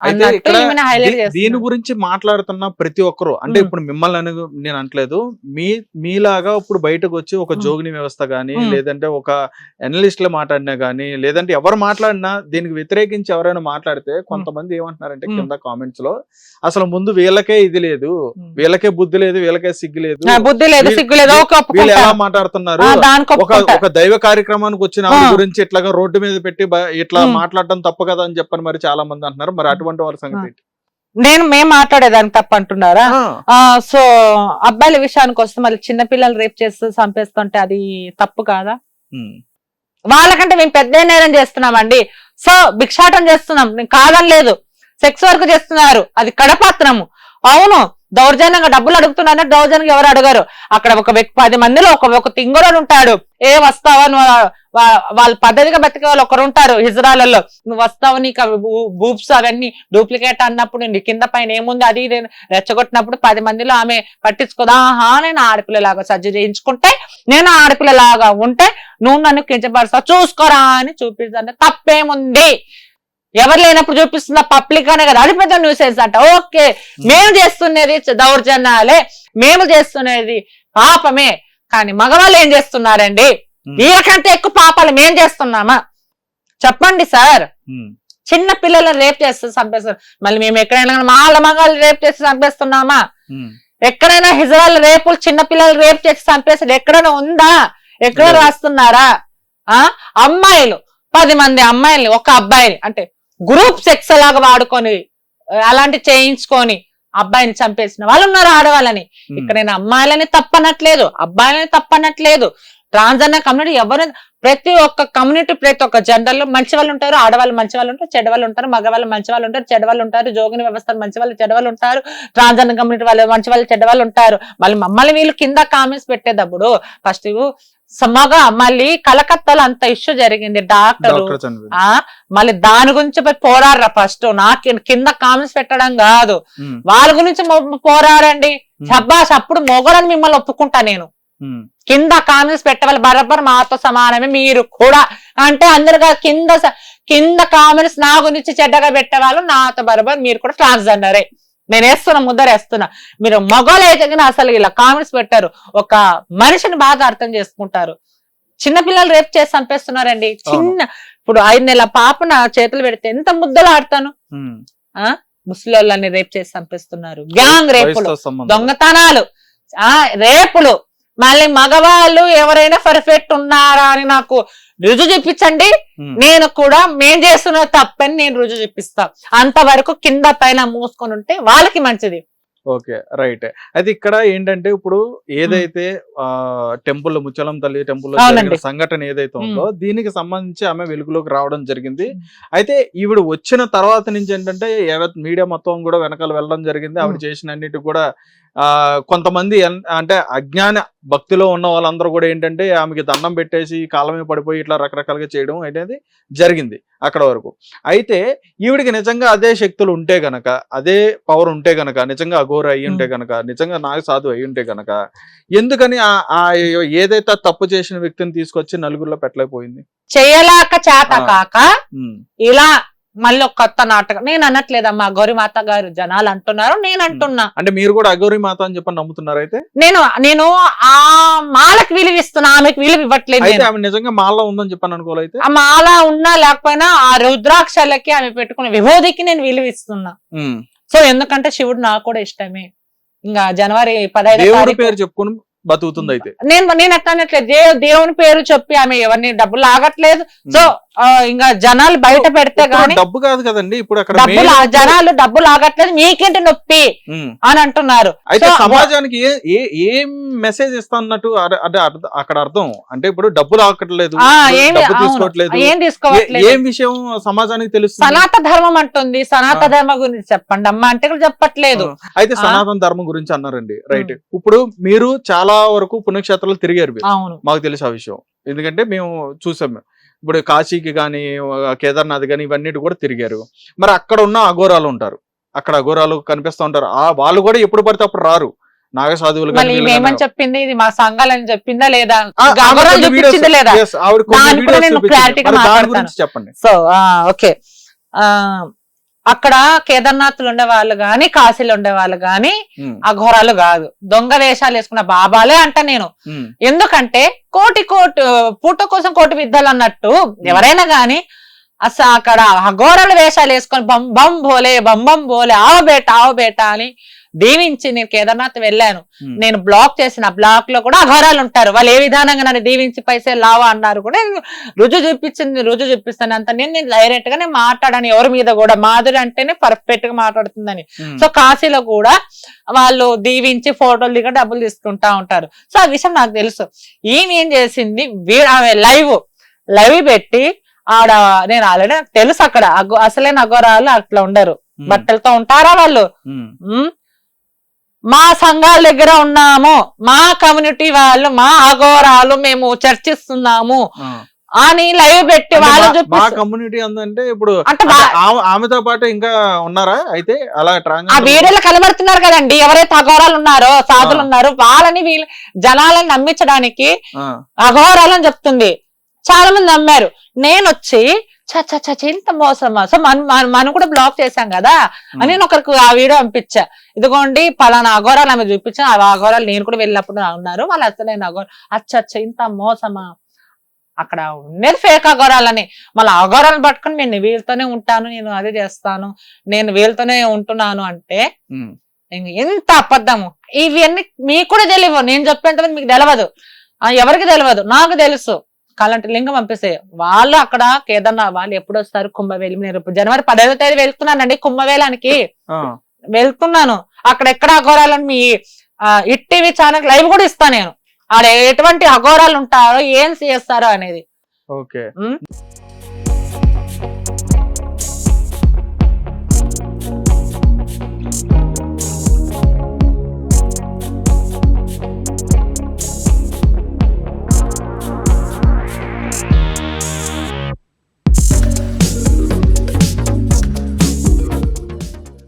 అయితే ఇక్కడ దీని. గురించి మాట్లాడుతున్న ప్రతి ఒక్కరు అంటే. ఇప్పుడు మిమ్మల్ని అని నేను అనట్లేదు మీ మీలాగా ఇప్పుడు బయటకు వచ్చి ఒక. జోగిని వ్యవస్థ గానీ. లేదంటే ఒక అనలిస్టులు మాట్లాడినా గానీ లేదంటే ఎవరు మాట్లాడినా దీనికి వ్యతిరేకించి ఎవరైనా మాట్లాడితే కొంతమంది ఏమంటున్నారంటే. కింద కామెంట్స్లో అసలు ముందు వీళ్ళకే ఇది లేదు. వీళ్ళకే బుద్ధి లేదు వీళ్ళకే సిగ్గు లేదు బుద్ధి లేదు సిగ్గు లేదు వీళ్ళు ఎలా. మాట్లాడుతున్నారు ఒక దైవ కార్యక్రమానికి వచ్చిన. గురించి ఇట్లాగా రోడ్డు మీద పెట్టి ఇట్లా. మాట్లాడటం తప్పు కదా అని చెప్పని మరి చాలా మంది అంటున్నారు మరి అటువంటి వాళ్ళ సంగతి? నేను మేము మాట్లాడేదానికి తప్ప అంటున్నారా సో అబ్బాయిల విషయానికి వస్తే మళ్ళీ చిన్న పిల్లలు రేప్ చేస్తూ చంపేస్తుంటే అది తప్పు కాదా? వాళ్ళకంటే మేము పెద్ద నేరం చేస్తున్నామండి. సో భిక్షాటం చేస్తున్నాం. నేను కాదని లేదు. సెక్స్ వర్క్ చేస్తున్నారు. అది కడపాత్రము. అవును దౌర్జన్యంగా డబ్బులు అడుగుతున్నారు దౌర్జన్యంగా ఎవరు అడగరు. అక్కడ ఒక వ్యక్తి పది మందిలో ఒక ఒక తింగరోడు ఉంటాడు. ఏ వస్తావా నువ్వు? వాళ్ళు పద్ధతిగా బతికే వాళ్ళు ఒకరు ఉంటారు హిజ్రాలలో. నువ్వు వస్తావు నీకు బూప్స్ అవన్నీ డూప్లికేట్ అన్నప్పుడు నీ కింద పైన ఏముంది అది ఇది రెచ్చగొట్టినప్పుడు పది మందిలో ఆమె పట్టించుకోదా. ఆహా నేను ఆడపిల్లలాగా సర్జరీ చేయించుకుంటే నేను ఆడపిల్లలాగా ఉంటే నువ్వు నన్ను కించపరుస్తావు చూసుకోరా అని చూపిస్తాను తప్పేముంది? ఎవరు లేనప్పుడు చూపిస్తున్న పబ్లిక్ అనే కదా. అది పెద్ద న్యూసెన్స్ అంట. ఓకే మేము చేస్తున్నది దౌర్జన్యాలే. మేము చేస్తున్నది పాపమే. కానీ మగవాళ్ళు ఏం చేస్తున్నారండి? వీళ్ళకంటే ఎక్కువ పాపాలు మేం చేస్తున్నామా? చెప్పండి సార్. చిన్న పిల్లలను రేప్ చేస్తూ చంపేస్తారు. మళ్ళీ మేము ఎక్కడైనా వాళ్ళ మగాళ్ళు రేప్ చేసి చంపేస్తున్నామా? ఎక్కడైనా హిజరాల రేపులు చిన్న పిల్లలు రేప్ చేసి చంపేసాడు ఎక్కడైనా ఉందా? ఎక్కడ. రాస్తున్నారా? ఆ? అమ్మాయిలు. పది మంది అమ్మాయిల్ని ఒక అబ్బాయిని అంటే గ్రూప్ సెక్స్ లాగా వాడుకొని అలాంటి చేయించుకొని అబ్బాయిని చంపేసిన వాళ్ళు ఉన్నారు ఆడవాళ్ళని. ఇక్కడ నేను అమ్మాయిలని తప్పనట్లేదు అబ్బాయిలని తప్పనట్లేదు. ట్రాన్స్జెండర్ కమ్యూనిటీ ఎవరు ప్రతి ఒక్క కమ్యూనిటీ ప్రతి ఒక్క జెండర్లో మంచి వాళ్ళు ఉంటారు ఆడవాళ్ళు మంచి వాళ్ళు ఉంటారు చెడ్డ వాళ్ళు ఉంటారు మగవాళ్ళు మంచి వాళ్ళు ఉంటారు చెడ్డ వాళ్ళు ఉంటారు జోగిని వ్యవస్థలు మంచి వాళ్ళు చెడ్డ వాళ్ళు ఉంటారు ట్రాన్స్జెండర్ కమ్యూనిటీ వాళ్ళు మంచి వాళ్ళు చెడ్డ వాళ్ళు ఉంటారు. మళ్ళీ మమ్మల్ని వీళ్ళు కింద కామెంట్స్ పెట్టేటప్పుడు ఫస్ట్ మగ మళ్ళీ కలకత్తాలో అంత ఇష్యూ జరిగింది డాక్టర్. మళ్ళీ దాని గురించి పోరాడరా ఫస్ట్. నా కింద కామెంట్స్ పెట్టడం కాదు. వాళ్ళ గురించి పోరాడండి. షబ్బాష్ అప్పుడు మొగలని మిమ్మల్ని ఒప్పుకుంటా నేను. కింద కామెంట్స్ పెట్టవాలి బరబర్ మాతో సమానమే మీరు కూడా. అంటే అందరుగా కింద కింద కామెంట్స్ నా గురించి చెడ్డగా పెట్టేవాళ్ళు నాతో బరబర్ మీరు కూడా ట్రాన్స్జెండరే. నేను వేస్తున్నా ముద్దరు వేస్తున్నా. మీరు కానీ అసలు ఇలా కామెంట్స్ పెట్టారు. ఒక మనిషిని బాగా అర్థం చేసుకుంటారు. చిన్న పిల్లలు రేపు చేసి చంపేస్తున్నారండి. చిన్న ఇప్పుడు ఐదు నెలల పాప నా చేతులు పెడితే ఎంత ముద్దలు ఆడతాను? ఉమ్. ముసలోళ్ళని రేప్ చేసి చంపేస్తున్నారు. గ్యాంగ్ రేపులు. దొంగతనాలు. ఆ రేపులు. మళ్ళీ మగవాళ్ళు ఎవరైనా పర్ఫెక్ట్ ఉన్నారా అని నాకు రుజువు చూపించండి. ఉమ్, నేను కూడా మేం చేస్తున్న తప్పని నేను రుజువు చూపిస్తా. అంతవరకు కింద పైన మూసుకొని ఉంటే వాళ్ళకి మంచిది. ఓకే రైట్ అయితే ఇక్కడ ఏంటంటే ఇప్పుడు ఏదైతే ఆ టెంపుల్ ముచ్చలం తల్లి టెంపుల్ సంఘటన ఏదైతే ఉందో దీనికి సంబంధించి ఆమె వెలుగులోకి రావడం జరిగింది. అయితే ఈవిడ వచ్చిన తర్వాత నుంచి ఏంటంటే మీడియా మొత్తం కూడా వెనకాల వెళ్ళడం జరిగింది. ఆవిడ చేసిన అన్నిటి కూడా కొంతమంది అంటే అజ్ఞాన భక్తిలో ఉన్న వాళ్ళందరూ కూడా ఏంటంటే ఆమెకి దండం పెట్టేసి కాలమే పడిపోయి ఇట్లా రకరకాలుగా చేయడం అనేది జరిగింది అక్కడ వరకు. అయితే ఈవిడికి నిజంగా అదే శక్తులు ఉంటే గనక అదే పవర్ ఉంటే గనక నిజంగా అఘోర అయి ఉంటే గనక నిజంగా నాగ సాధు అయి ఉంటే గనక ఎందుకని ఆ ఏదైతే తప్పు చేసిన వ్యక్తిని తీసుకొచ్చి నలుగురిలో పెట్టలేకపోయింది? చేయలేక చేత. కాక ఇలా మళ్ళీ ఒక కొత్త నాటకం. నేను అనట్లేదమ్మా గౌరీమాత గారు జనాలు అంటున్నారు నేను అంటున్నా అంటే మీరు కూడా అఘోరి మాత అని చెప్పని నమ్ముతున్నారు అయితే? నేను నేను ఆ మాలకు విలువ ఇస్తున్నా ఆమెకు విలువ ఇవ్వట్లేదు అయితే. ఆమె నిజంగా మాల్లో ఉందని చెప్పని అనుకోవాలైతే ఆ మాల ఉన్నా లేకపోయినా ఆ రుద్రాక్షలకి ఆమె పెట్టుకునే విభూతికి నేను విలువ ఇస్తున్నా. సో ఎందుకంటే శివుడు నాకు కూడా ఇష్టమే. ఇంకా జనవరి పదహైదు పేరు చెప్పుకొని బతుకుతుంది అయితే. నేను నేను ఎట్లా అనట్లేదు. దేవు దేవుని పేరు చెప్పి ఆమె ఎవరిని డబ్బులు ఆగట్లేదు సో ఇంకా జనాలు బయట పెడితే గానీ డబ్బు కాదు కదండి. ఇప్పుడు అక్కడ డబ్బులు జనాలు డబ్బులు ఆగట్లేదు మీకేంటి నొప్పి. అని అంటున్నారు. అయితే సమాజానికి ఏ మెసేజ్ ఇస్తున్నట్టు అంటే అక్కడ అర్థం. అంటే ఇప్పుడు డబ్బు అవును. తీసుకోవట్లేదు. ఏం తీసుకోవట్లేదు? ఏం విషయం సమాజానికి తెలుస్తుంది? సనాత ధర్మం అంటుంది. సనాత. ధర్మం గురించి చెప్పండి అమ్మ. అంటే కూడా చెప్పట్లేదు. అయితే. సనాతన ధర్మం గురించి అన్నారండి. రైట్. ఇప్పుడు మీరు చాలా వరకు పుణ్యక్షేత్రాలు తిరిగారు మీరు. మాకు తెలుసు ఆ విషయం. ఎందుకంటే మేము చూసాం. ఇప్పుడు కాశీకి కానీ కేదార్నాథ్ కానీ ఇవన్నీ కూడా తిరిగారు. మరి అక్కడ ఉన్న అఘోరాలు ఉంటారు. అక్కడ అఘోరాలు కనిపిస్తూ ఉంటారు. ఆ వాళ్ళు కూడా ఎప్పుడు పడితే అప్పుడు రారు. నాగ సాధువులు కానీ మళ్ళీ వీళ్ళు ఈమె ఏమని కానీ. చెప్పింది ఇది మా సంఘాలని చెప్పిందా లేదా? చెప్పండి. సో ఓకే అక్కడ కేదార్నాథ్లు ఉండే వాళ్ళు గాని కాశీలు ఉండే వాళ్ళు గాని అఘోరాలు కాదు. దొంగ వేషాలు వేసుకున్న బాబాలే అంట నేను. ఎందుకంటే కోటి కోటి పూట కోసం కోటి విద్యలు అన్నట్టు ఎవరైనా గాని అసలు అక్కడ అఘోరాల వేషాలు వేసుకొని బం బం బోలే బం బం బోలే ఆవ బేట ఆవ బేట అని దీవించి నేను కేదార్నాథ్ వెళ్ళాను. నేను బ్లాక్ చేసిన బ్లాక్లో కూడా అఘోరాలు ఉంటారు. వాళ్ళు ఏ విధానంగా నన్ను దీవించి పైసే లావా అన్నారు కూడా నేను రుజు చూపించింది రుజు చూపిస్తాను అంత. నేను నేను డైరెక్ట్గా నేను మాట్లాడాను. ఎవరి మీద కూడా మాధురి అంటేనే పర్ఫెక్ట్గా మాట్లాడుతుందని. సో కాశీలో కూడా వాళ్ళు దీవించి ఫోటోలు దిగ డబ్బులు తీసుకుంటా ఉంటారు. సో ఆ విషయం నాకు తెలుసు. ఈమె ఏం చేసింది? ఆమె లైవ్ లైవ్ పెట్టి ఆడ నేను ఆల్రెడీ నాకు తెలుసు అక్కడ. అసలైన అఘోరాలు అట్లా ఉండరు. బట్టలతో ఉంటారా వాళ్ళు? మా సంఘాల దగ్గర ఉన్నాము. మా కమ్యూనిటీ వాళ్ళు మా అఘోరాలు మేము చర్చిస్తున్నాము. అని లైవ్ పెట్టి వాళ్ళు మా- కమ్యూనిటీ అందంటే ఇప్పుడు ఆమెతో పాటు ఇంకా ఉన్నారా అయితే? అలా ఆ వీడియోలో కనబడుతున్నారు కదండి. ఎవరైతే అఘోరాలు ఉన్నారో సాధులు. ఉన్నారో వాళ్ళని వీళ్ళు జనాలను నమ్మించడానికి అఘోరాలని చెప్తుంది. చాలా మంది నమ్మారు. నేను వచ్చి చ చ చ ఇంత మోసమా సో మన మనం కూడా బ్లాక్ చేశాం కదా అని నేను ఒకరికి ఆ వీడియో పంపించా ఇదిగోండి పలానా అఘోరాలు ఆమె చూపించా ఆ అఘోరాలు నేను కూడా వెళ్ళినప్పుడు ఉన్నారు వాళ్ళు అసలైన అఘోర అచ్చ అచ్చ ఇంత మోసమా అక్కడ ఉండేది ఫేక్ అఘోరాలని మళ్ళీ అఘోరాలు పట్టుకొని నేను వీళ్ళతోనే ఉంటాను నేను అదే చేస్తాను నేను వీళ్ళతోనే ఉంటున్నాను అంటే ఎంత అబద్ధము ఇవన్నీ మీకు కూడా తెలియవు నేను చెప్పేంత మీకు తెలియదు ఆ, ఎవరికి తెలియదు నాకు తెలుసు కాలంటి లింగం పంపిస్తే వాళ్ళు అక్కడ కేదార్నాథ్ వాళ్ళు ఎప్పుడు వస్తారు? కుంభవేలి నేను జనవరి పదవ తేదీ వెళ్తున్నానండి కుంభవేలానికి వెళ్తున్నాను. అక్కడ ఎక్కడ అఘోరాలని మీ ఇట్టీవీ ఛానల్ లైవ్ కూడా ఇస్తాను నేను. ఆడ ఎటువంటి అఘోరాలు ఉంటారో ఏం చేస్తారో అనేది. ఓకే.